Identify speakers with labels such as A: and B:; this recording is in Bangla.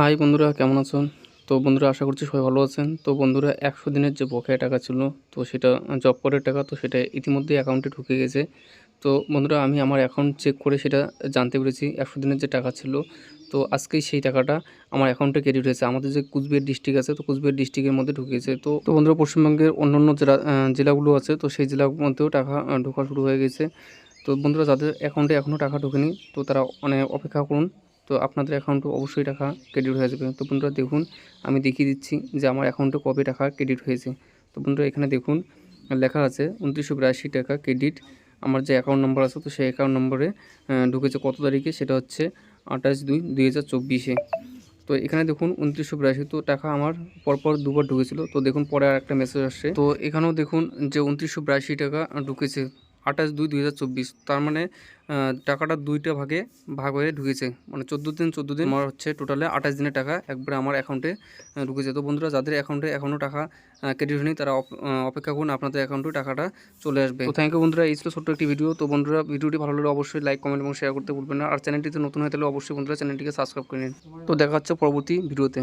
A: হাই বন্ধুরা কেমন আছেন? তো বন্ধুরা আশা করছি সবাই ভালো আছেন। তো বন্ধুরা একশো দিনের যে বকেয়া টাকা ছিল তো সেটা জব করের টাকা তো সেটা ইতিমধ্যে অ্যাকাউন্টে ঢুকে গেছে। তো বন্ধুরা আমি আমার অ্যাকাউন্ট চেক করে সেটা জানতে পেরেছি একশো দিনের যে টাকা ছিল। তো আজকেই সেই টাকাটা আমার অ্যাকাউন্টে ক্রেডিট হয়েছে। আমাদের যে কুচবিহার ডিস্ট্রিক্ট আছে তো কুচবিহার ডিস্ট্রিক্টের মধ্যে ঢুকিয়েছে তো তো বন্ধুরা পশ্চিমবঙ্গের জেলা আহ, জেলাগুলো আছে তো সেই জেলার মধ্যেও টাকা ঢোকা শুরু হয়ে গেছে। তো বন্ধুরা যাদের অ্যাকাউন্টে এখনও টাকা ঢোকেনি তো তারা অনেক অপেক্ষা করুন। তো আপনাদের অ্যাকাউন্টে অবশ্যই টাকা ক্রেডিট হয়ে যাবে। তো বন্ধুরা দেখুন, আমি দেখিয়ে দিচ্ছি যে আমার অ্যাকাউন্টে কবে টাকা ক্রেডিট হয়েছে। তো বন্ধুরা এখানে দেখুন, লেখা আছে উনত্রিশশো বিরাশি টাকা ক্রেডিট আমার যে অ্যাকাউন্ট নম্বর আছে, তো সেই অ্যাকাউন্ট নম্বরে ঢুকেছে কত তারিখে? সেটা হচ্ছে আঠাশ দুই দুই হাজার চব্বিশে। তো এখানে দেখুন, উনত্রিশশো বিরাশি তো টাকা আমার পরপর দুবার ঢুকেছিল। তো দেখুন, পরে আর একটা মেসেজ আসছে। তো এখানেও দেখুন যে উনত্রিশশো বিরাশি টাকা ঢুকেছে। আঠাশ দুই দুই হাজার চব্বিশ। তার মানে টাকাটা দুইটা ভাগে ভাগ হয়ে ঢুকেছে। মানে চোদ্দ দিন চোদ্দ দিন আমার হচ্ছে টোটালে আঠাশ দিনের টাকা একবারে আমার অ্যাকাউন্টে ঢুকেছে। তো বন্ধুরা, যাদের অ্যাকাউন্টে এখনও টাকা ক্রেডিট হয়নি তারা অপ- অপেক্ষা করুন, আপনাদের অ্যাকাউন্টে টাকাটা চলে আসবে। তো থ্যাংক ইউ বন্ধুরা, এই ছিল ছোট্ট একটি ভিডিও তো বন্ধুরা, ভিডিওটি ভালো লাগলে অবশ্যই লাইক কমেন্ট এবং শেয়ার করতে ভুলবেন না। আর চ্যানেলটিতে নতুন হয়ে তাহলে অবশ্যই বন্ধুরা চ্যানেলটিকে সাবস্ক্রাইব করে নিন। তো দেখা হচ্ছে পরবর্তী ভিডিওতে